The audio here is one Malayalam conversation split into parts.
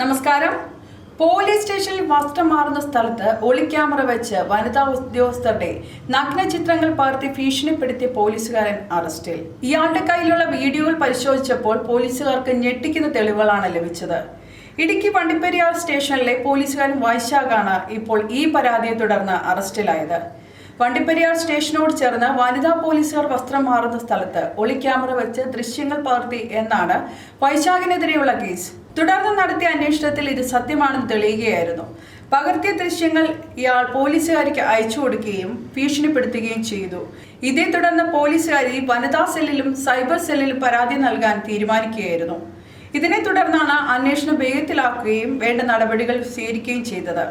നമസ്കാരം. പോലീസ് സ്റ്റേഷനിൽ വസ്ത്രം മാറുന്ന സ്ഥലത്ത് ഒളിക്യാമറ വെച്ച് വനിതാ ഉദ്യോഗസ്ഥരുടെ നഗ്ന ചിത്രങ്ങൾ പകർത്തി ഭീഷണിപ്പെടുത്തിയ പോലീസുകാരൻ അറസ്റ്റിൽ. ഇയാളുടെ കയ്യിലുള്ള വീഡിയോകൾ പരിശോധിച്ചപ്പോൾ പോലീസുകാർക്ക് ഞെട്ടിക്കുന്ന തെളിവുകളാണ് ലഭിച്ചത്. ഇടുക്കി വണ്ടിപ്പെരിയാർ സ്റ്റേഷനിലെ പോലീസുകാരൻ വൈശാഖാണ് ഇപ്പോൾ ഈ പരാതിയെ തുടർന്ന് അറസ്റ്റിലായത്. വണ്ടിപ്പെരിയാർ സ്റ്റേഷനോട് ചേർന്ന് വനിതാ പോലീസുകാർ വസ്ത്രം മാറുന്ന സ്ഥലത്ത് ഒളിക്യാമറ വെച്ച് ദൃശ്യങ്ങൾ പകർത്തി എന്നാണ് വൈശാഖിനെതിരെയുള്ള കേസ്. തുടർന്ന് നടത്തിയ അന്വേഷണത്തിൽ ഇത് സത്യമാണെന്ന് തെളിയുകയായിരുന്നു. പകർത്തിയ ദൃശ്യങ്ങൾ ഇയാൾ പോലീസുകാരിക്ക് അയച്ചു കൊടുക്കുകയും ഭീഷണിപ്പെടുത്തുകയും ചെയ്തു. ഇതേ തുടർന്ന് പോലീസുകാരി വനിതാ സെല്ലിലും സൈബർ സെല്ലിലും പരാതി നൽകാൻ തീരുമാനിക്കുകയായിരുന്നു. ഇതിനെ തുടർന്നാണ് അന്വേഷണം വേഗത്തിലാക്കുകയും വേണ്ട നടപടികൾ സ്വീകരിക്കുകയും ചെയ്തത്.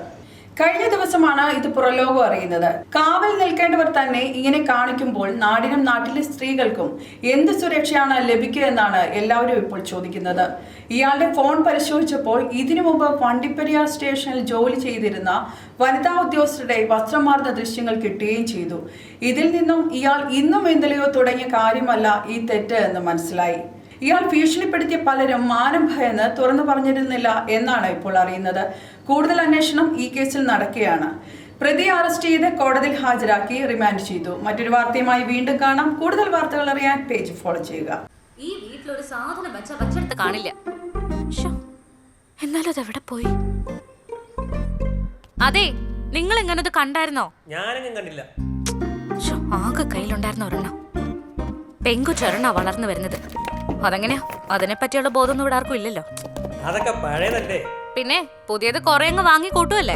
കഴിഞ്ഞ ദിവസമാണ് ഇത് പുറലോകം അറിയുന്നത്. കാവൽ നിൽക്കേണ്ടവർ തന്നെ ഇങ്ങനെ കാണിക്കുമ്പോൾ നാടിനും നാട്ടിലെ സ്ത്രീകൾക്കും എന്ത് സുരക്ഷയാണ് ലഭിക്കുക എന്നാണ് എല്ലാവരും ഇപ്പോൾ ചോദിക്കുന്നത്. ഇയാളുടെ ഫോൺ പരിശോധിച്ചപ്പോൾ ഇതിനു മുമ്പ് വണ്ടിപ്പെരിയാർ സ്റ്റേഷനിൽ ജോലി ചെയ്തിരുന്ന വനിതാ ഉദ്യോഗസ്ഥരുടെ വസ്ത്രം മാറുന്ന ദൃശ്യങ്ങൾ കിട്ടുകയും ചെയ്തു. ഇതിൽ നിന്നും ഇയാൾ ഇന്നും എന്തിലെയോ തുടങ്ങിയ കാര്യമല്ല ഈ തെറ്റ് എന്ന് മനസ്സിലായി. ഇയാൾ ഭീഷണിപ്പെടുത്തിയ പലരും മാനം ഭയന്ന് തുറന്നു പറഞ്ഞിരുന്നില്ല എന്നാണ് ഇപ്പോൾ അറിയുന്നത്. കൂടുതൽ അന്വേഷണം ഈ കേസിൽ നടക്കുകയാണ്. പ്രതി അറസ്റ്റ് ചെയ്ത് കോടതിയിൽ ഹാജരാക്കി റിമാൻഡ് ചെയ്തു. മറ്റൊരു വാർത്തയുമായി വീണ്ടും കാണാം. കൂടുതൽ വാർത്തകൾ അറിയാൻ പേജ് ഫോളോ ചെയ്യുക. ഈ വീട്ടിലൊരു സാധനം വെച്ച വച്ചെടുത്ത് കാണില്ല. ശ്ശോ, എന്നാലും അതെവിടെ പോയി? അതെ നിങ്ങൾ എങ്ങനെ കണ്ടായിരുന്നോ? ഞാനെങ്ങും കണ്ടില്ല. ശ്ശോ, ആകെ കയ്യിലുണ്ടായിരുന്ന ഒരെണ്ണം. വളർന്നു വരുന്നത്. അതെങ്ങനെയാ? അതിനെ പറ്റിയുള്ള ബോധമൊന്നും ഇവിടെ ആർക്കും ഇല്ലല്ലോ. അതൊക്കെ പഴയതല്ലേ? പിന്നെ പുതിയത് കുറെ അങ്ങ് വാങ്ങി കൂട്ടുമല്ലേ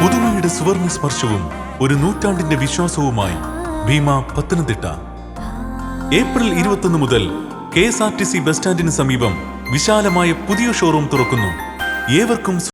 പുതുമയുടെ സുവർണ സ്പർശവും ഒരു നൂറ്റാണ്ടിന്റെ വിശ്വാസവുമായി ഭീമ പത്തനംതിട്ട. ഏപ്രിൽ ഇരുപത്തൊന്ന് മുതൽ K S R T C bus സ്റ്റാൻഡിന് സമീപം വിശാലമായ പുതിയ ഷോറൂം തുറക്കുന്നു. ഏവർക്കും